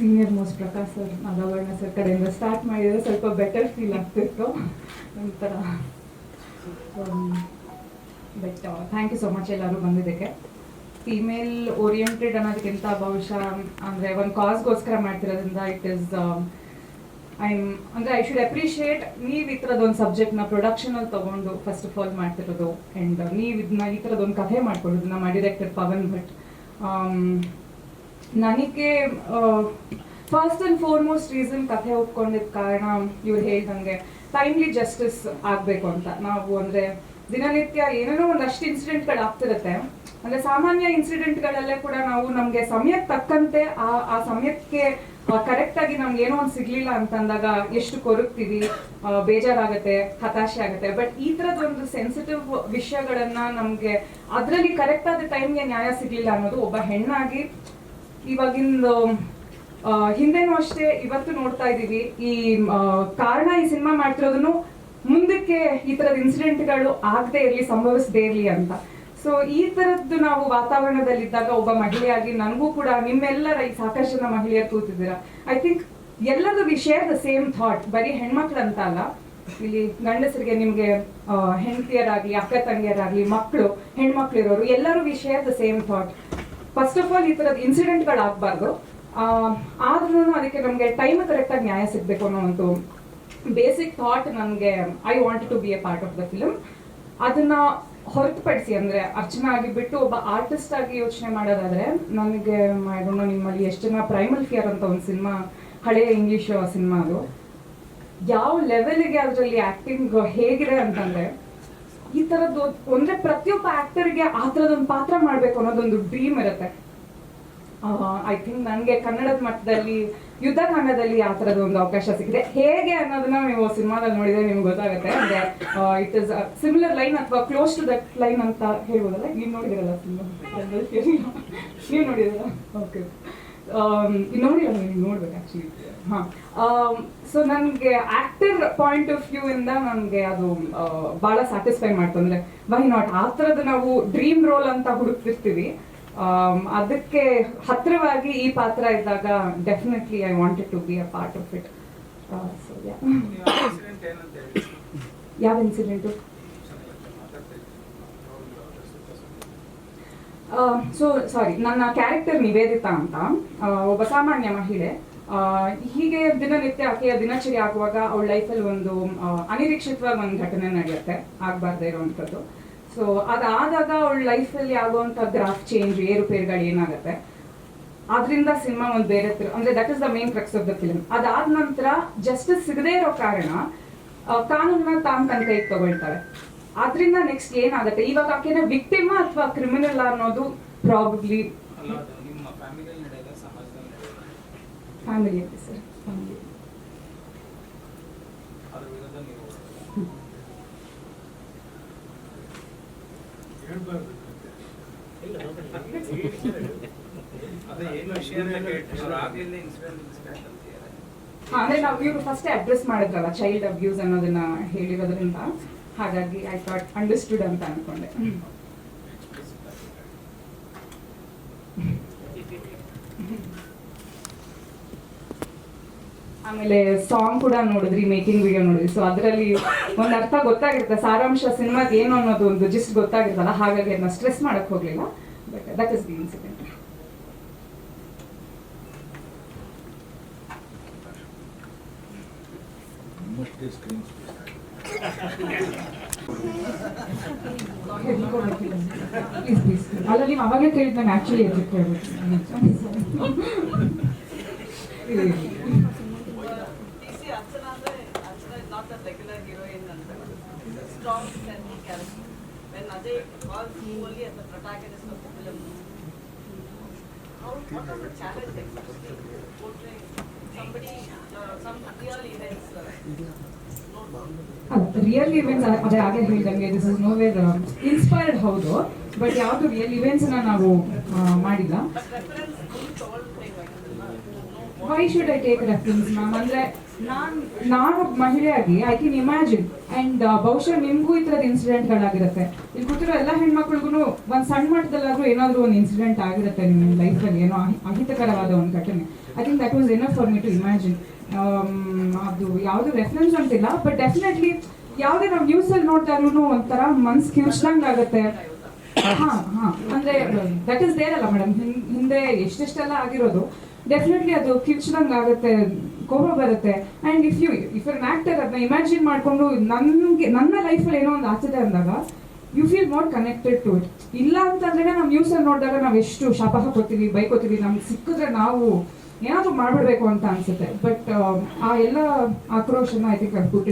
Senior most Prakash sir sir ಕಡೆಯಿಂದ start ಮಾಡಿದರೆ ಸ್ವಲ್ಪ ಬೆಟರ್ ಫೀಲ್ ಆಗ್ತಿತ್ತು. ಒಂಥರ but thank you so much ಎಲ್ಲರೂ ಬಂದಿದ್ದಕ್ಕೆ. ಫೀಮೇಲ್ ಓರಿಯೆಂಟೆಡ್ ಅನ್ನೋದಕ್ಕಿಂತ ಬಹುಶಃ ಅಂದರೆ ಒಂದು ಕಾಸ್ಗೋಸ್ಕರ ಮಾಡ್ತಿರೋದ್ರಿಂದ ಇಟ್ ಇಸ್ ಐ ಅಂದರೆ ಐ ಶುಡ್ ಅಪ್ರಿಷಿಯೇಟ್ ನೀವು ಈ ಥರದೊಂದು ಸಬ್ಜೆಕ್ಟ್ನ ಪ್ರೊಡಕ್ಷನಲ್ಲಿ ತೊಗೊಂಡು ಫಸ್ಟ್ ಆಫ್ ಆಲ್ ಮಾಡ್ತಿರೋದು ಆ್ಯಂಡ್ ನೀವು ಇದನ್ನ ಈ ಥರದೊಂದು ಕಥೆ ಮಾಡ್ಕೊಳ್ಳೋದು ನಮ್ಮ ಡಿರೆಕ್ಟರ್ ಪವನ್ ಭಟ್. ಆಮ್, ನನಗೆ ಫಸ್ಟ್ ಅಂಡ್ ಫಾರ್ಮೋಸ್ಟ್ ರೀಸನ್ ಕಥೆ ಒಪ್ಕೊಂಡಿದ್ದ ಕಾರಣ ಇವ್ರು ಹೇಳ್ದಂಗೆ ಟೈಮ್ಲಿ ಜಸ್ಟಿಸ್ ಆಗಬೇಕು ಅಂತ. ನಾವು ಅಂದ್ರೆ ದಿನನಿತ್ಯ ಏನೇನೋ ಒಂದಷ್ಟು ಇನ್ಸಿಡೆಂಟ್ಗಳು ಆಗ್ತಿರುತ್ತೆ ಅಂದ್ರೆ ಸಾಮಾನ್ಯ ಇನ್ಸಿಡೆಂಟ್ಗಳಲ್ಲೇ ಕೂಡ ನಾವು ನಮಗೆ ಸಮಯಕ್ಕೆ ತಕ್ಕಂತೆ ಆ ಆ ಸಮಯಕ್ಕೆ ಕರೆಕ್ಟಾಗಿ ನಮ್ಗೆ ಏನೋ ಒಂದು ಸಿಗ್ಲಿಲ್ಲ ಅಂತಂದಾಗ ಎಷ್ಟು ಕೊರಗ್ತೀವಿ ಬೇಜಾರಾಗತ್ತೆ, ಹತಾಶೆ ಆಗುತ್ತೆ. ಬಟ್ ಈ ಥರದೊಂದು ಸೆನ್ಸಿಟಿವ್ ವಿಷಯಗಳನ್ನ ನಮಗೆ ಅದರಲ್ಲಿ ಕರೆಕ್ಟ್ ಆದ ಟೈಮ್ಗೆ ನ್ಯಾಯ ಸಿಗ್ಲಿಲ್ಲ ಅನ್ನೋದು ಒಬ್ಬ ಹೆಣ್ಣಾಗಿ ಇವಾಗಿಂದು ಹಿಂದೆನೂ ಅಷ್ಟೇ ಇವತ್ತು ನೋಡ್ತಾ ಇದ್ದೀವಿ. ಈ ಕಾರಣ ಈ ಸಿನಿಮಾ ಮಾಡ್ತಿರೋದನ್ನು ಮುಂದಕ್ಕೆ ಈ ತರದ ಇನ್ಸಿಡೆಂಟ್ಗಳು ಆಗದೆ ಇರಲಿ, ಸಂಭವಿಸದೇ ಇರಲಿ ಅಂತ. ಸೊ ಈ ತರದ್ದು ನಾವು ವಾತಾವರಣದಲ್ಲಿದ್ದಾಗ ಒಬ್ಬ ಮಹಿಳೆಯಾಗಿ ನನಗೂ ಕೂಡ ನಿಮ್ಮೆಲ್ಲರ ಈ ಸಾಕಷ್ಟು ಜನ ಮಹಿಳೆಯರು ಕೂತಿದ್ದೀರಾ. ಐ ಥಿಂಕ್ ಎಲ್ಲರೂ we share the same thought ಬರೀ ಹೆಣ್ಮಕ್ಳು ಅಲ್ಲ. ಇಲ್ಲಿ ಗಂಡಸರಿಗೆ ನಿಮ್ಗೆ ಹೆಂಡತಿಯರಾಗ್ಲಿ, ಅಕ್ಕ ತಂಗಿಯರಾಗ್ಲಿ ಮಕ್ಕಳು ಹೆಣ್ಮಕ್ಳು ಇರೋರು ಎಲ್ಲರೂ we share the same thought first of all ಈ ಥರದ ಇನ್ಸಿಡೆಂಟ್ಗಳು ಗಳಾಗಬಾರ್ದು ಆದ್ರೂ ಅದಕ್ಕೆ ನಮಗೆ ಟೈಮ್ ಕರೆಕ್ಟ್ ಆಗಿ ನ್ಯಾಯ ಸಿಗಬೇಕು ಅನ್ನೋ ಒಂದು ಬೇಸಿಕ್ ಥಾಟ್ ನನಗೆ I want to be a part of the film ಅದನ್ನ ಹೊರತುಪಡಿಸಿ ಅಂದ್ರೆ ಅರ್ಚನಾ ಆಗಿಬಿಟ್ಟು ಒಬ್ಬ ಆರ್ಟಿಸ್ಟ್ ಆಗಿ ಯೋಚನೆ ಮಾಡೋದಾದ್ರೆ ನನಗೆ ಮಾಡೋಣ ನಿಮ್ಮಲ್ಲಿ ಎಷ್ಟು ಜನ ಪ್ರೈಮಲ್ ಫಿಯರ್ ಅಂತ ಒಂದು ಸಿನಿಮಾ ಹಳೆಯ ಇಂಗ್ಲಿಷ್ ಸಿನಿಮಾ ಅದು. ಯಾವ ಲೆವೆಲ್ಗೆ ಅದರಲ್ಲಿ ಆಕ್ಟಿಂಗ್ ಹೇಗಿದೆ ಅಂತಂದ್ರೆ ಈ ತರದ್ದು ಅಂದ್ರೆ ಪ್ರತಿಯೊಬ್ಬ ಆಕ್ಟರ್ಗೆ ಆ ತರದೊಂದು ಪಾತ್ರ ಮಾಡ್ಬೇಕು ಅನ್ನೋದೊಂದು ಡ್ರೀಮ್ ಇರುತ್ತೆ. ಐ ಥಿಂಕ್ ನನಗೆ ಕನ್ನಡದ ಮಟ್ಟದಲ್ಲಿ ಯುದ್ಧ ಕಾಂಡದಲ್ಲಿ ಆ ಥರದ ಒಂದು ಅವಕಾಶ ಸಿಕ್ಕಿದೆ. ಹೇಗೆ ಅನ್ನೋದನ್ನ ನೀವು ಸಿನಿಮಾದಲ್ಲಿ ನೋಡಿದ್ರೆ ನಿಮ್ಗೆ ಗೊತ್ತಾಗುತ್ತೆ. ಅಂದ್ರೆ ಇಟ್ ಇಸ್ ಸಿಮಿಲರ್ ಲೈನ್ ಅಥವಾ ಕ್ಲೋಸ್ ಟು ದಟ್ ಲೈನ್ ಅಂತ ಹೇಳ್ಬೋದಲ್ಲ? ನೀವು ನೋಡಿದಿರಲ್ಲ ಸಿನಿಮಾ? ನೀವು ನೋಡಿದಿರಲ್ಲ? ಓಕೆ ನೋಡಿಲ್ಲ ನೀವು ನೋಡ್ಬೇಕು ಆ್ಯಕ್ಚುಲಿ ಹಾಂ. ಸೊ ನನಗೆ ಆಕ್ಟರ್ ಪಾಯಿಂಟ್ ಆಫ್ ವ್ಯೂ ಇಂದ ನನಗೆ ಅದು ಭಾಳ ಸ್ಯಾಟಿಸ್ಫೈ ಮಾಡ್ತು. ಅಂದರೆ ವೈ ನಾಟ್ ಆ ಥರದ್ದು ನಾವು ಡ್ರೀಮ್ ರೋಲ್ ಅಂತ ಹುಡುಕ್ತಿರ್ತೀವಿ. ಆಮ್, ಅದಕ್ಕೆ ಹತ್ತಿರವಾಗಿ ಈ ಪಾತ್ರ ಇದ್ದಾಗ definitely I wanted to be a part of it ಯಾವ ಇನ್ಸಿಡೆಂಟು ಸೊ ಸಾರಿ ನನ್ನ ಕ್ಯಾರೆಕ್ಟರ್ ನಿವೇದಿತಾ ಅಂತ ಒಬ್ಬ ಸಾಮಾನ್ಯ ಮಹಿಳೆ. ಹೀಗೆ ದಿನನಿತ್ಯ ಆಕೆಯ ದಿನಚರಿ ಆಗುವಾಗ ಅವಳ ಲೈಫಲ್ಲಿ ಒಂದು ಅನಿರೀಕ್ಷಿತವಾಗಿ ಒಂದು ಘಟನೆ ನಡೆಯುತ್ತೆ, ಆಗಬಾರ್ದೇ ಇರುವಂಥದ್ದು. ಸೊ ಅದಾದಾಗ ಅವಳ ಲೈಫಲ್ಲಿ ಆಗುವಂಥ ಗ್ರಾಫ್ ಚೇಂಜ್ ಏರುಪೇರುಗಳು ಏನಾಗುತ್ತೆ? ಅದರಿಂದ ಸಿನಿಮಾ ಒಂದು ಬೇರೆ ತರ, ಅಂದ್ರೆ that is the main crux of the film ಅದಾದ ನಂತರ ಜಸ್ಟಿಸ್ ಸಿಗದೇ ಇರೋ ಕಾರಣ ಕಾನೂನನ್ನ ತಾನು ತನ್ನ ಕೈಗೆ ತಗೊಳ್ತಾರೆ ಅದರಿಂದ ನೆಕ್ಸ್ಟ್ ಏನಾಗುತ್ತೆ? ಇವಾಗ ಆಕೆನ ವಿಕ್ಟಿಮ್ ಅಥವಾ ಕ್ರಿಮಿನಲ್ ಅನ್ನೋದು ಪ್ರಾಬಬ್ಲಿ ಅಲ್ಲ ಅದು ನಿಮ್ಮ ಫ್ಯಾಮಿಲಿಯಲ್ಲಿ ನಡೆಯೋದ ಸಮಾಜದಲ್ಲಿ ನಡೆಯೋದ? ಫ್ಯಾಮಿಲಿ ಸರ್ ಅಂದ್ರೆ ನಾವು ಇವ್ರು ಫಸ್ಟ್ ಅಡ್ರೆಸ್ ಮಾಡಿದ್ರಲ್ಲ ಚೈಲ್ಡ್ ಅಬ್ಯೂಸ್ ಅನ್ನೋದನ್ನ ಹೇಳಿರೋದ್ರಿಂದ. ಹಾಗಾಗಿ ಐ ಥಾಟ್ ಅಂಡರ್ಸ್ಟುಡ್ ಅಂತ ಅನ್ಕೊಂಡೆ. ಆಮೇಲೆ ಸಾಂಗ್ ಕೂಡ ನೋಡಿದ್ರಿ ಮೇಕಿಂಗ್ ವಿಡಿಯೋ ನೋಡಿದ್ರಿ. ಸೊ ಅದರಲ್ಲಿ ಒಂದು ಅರ್ಥ ಗೊತ್ತಾಗಿರುತ್ತೆ. ಸಾರಾಂಶ ಸಿನಿಮಾಗೆ ಏನು ಅನ್ನೋದು ಒಂದು ಜಿಸ್ಟ್ ಗೊತ್ತಾಗಿರ್ತಲ್ಲ ಹಾಗಾಗಿ ಅದನ್ನ ಸ್ಟ್ರೆಸ್ ಮಾಡಕ್ ಹೋಗ್ಲಿಲ್ಲ. But that is the incident ಅಲ್ಲ ನೀವು ಅವಾಗಲೇ ಕೇಳಿದ್ ನಾನು ಆಕ್ಚುಲಿ ಎದುರು ಕೇಳ್ಬೇಕು DC Archana ಅಂದ್ರೆ Archana is not a regular heroine ಅಂತ. She's a strong friendly character. When Ajay was only as the protagonist of the film, how, what was the challenge exactly portraying Uh? Uh, real events ಅದೇ ಹಾಗೆ ಹೇಳಿದಂಗೆ this is no where inspired ಹೌದು but ಯಾವುದು real ಇವೆಂಟ್ಸ್ನ ನಾವು ಮಾಡಿಲ್ಲ. Why should I take reference ma'am ಅಂದ್ರೆ ನಾನ್ ನಾನು ಒಬ್ಬ ಮಹಿಳೆಯಾಗಿ ಐ ಕ್ಯಾನ್ ಇಮ್ಯಾಜಿನ್ ಅಂಡ್ ಬಹುಶಃ ನಿಮ್ಗೂ ಈ ತರದ ಇನ್ಸಿಡೆಂಟ್ಗಳಾಗಿರುತ್ತೆ ಇಲ್ಲಿ ಕೂತಿರೋ ಎಲ್ಲ ಹೆಣ್ಮಕ್ಳಿಗೂ ಒಂದ್ ಸಣ್ಣ ಮಟ್ಟದಲ್ಲಾದ್ರೂ ಏನಾದ್ರೂ ಒಂದು ಇನ್ಸಿಡೆಂಟ್ ಆಗಿರುತ್ತೆ ನಿಮ್ಮ ಲೈಫಲ್ಲಿ ಏನೋ ಅಹಿತಕರವಾದ ಒಂದು ಘಟನೆ. I think that was enough for me to imagine ಅದು ಯಾವುದು ರೆಫರೆನ್ಸ್ ಅಂತಿಲ್ಲ ಬಟ್ ಡೆಫಿನೆಟ್ಲಿ ಯಾವುದೇ ನಾವು ನ್ಯೂಸಲ್ಲಿ ನೋಡಿದಾಗ್ಲೂ ಒಂಥರ ಮನ್ಸ್ ಕಿರ್ಚ್ದಂಗೆ ಆಗುತ್ತೆ. ಹಾ ಹಾ. ಅಂದ್ರೆ ದಟ್ ಇಸ್ ದೇರ್ ಅಲ್ಲ ಮೇಡಮ್ ಹಿಂದೆ ಎಷ್ಟೆಷ್ಟೆಲ್ಲ ಆಗಿರೋದು ಡೆಫಿನೆಟ್ಲಿ ಅದು ಕಿರ್ಚ್ದಂಗೆ ಆಗುತ್ತೆ, ಕೋಪ ಬರುತ್ತೆ. And if you if an actor ಅದನ್ನ ಇಮ್ಯಾಜಿನ್ ಮಾಡಿಕೊಂಡು ನನಗೆ, ನನ್ನ ಲೈಫಲ್ಲಿ ಏನೋ ಒಂದು ಆಗ್ತಿದೆ ಅಂದಾಗ you feel more connected to it ಇಲ್ಲ ಅಂತಂದ್ರೆ ನಾವು ನ್ಯೂಸಲ್ಲಿ ನೋಡಿದಾಗ ನಾವು ಎಷ್ಟು ಶಾಪ ಹಾಕೋತೀವಿ ಬೈಕೋತೀವಿ, ನಮ್ಗೆ ಸಿಕ್ಕಿದ್ರೆ ನಾವು ಏನಾದರೂ ಮಾಡ್ಬಿಡ್ಬೇಕು ಅಂತ ಅನ್ಸುತ್ತೆ. ಬಟ್ ಆ ಎಲ್ಲ ಆಕ್ರೋಶನ ಐ ಥಿಂಕ್ ಐ ಪುಟ್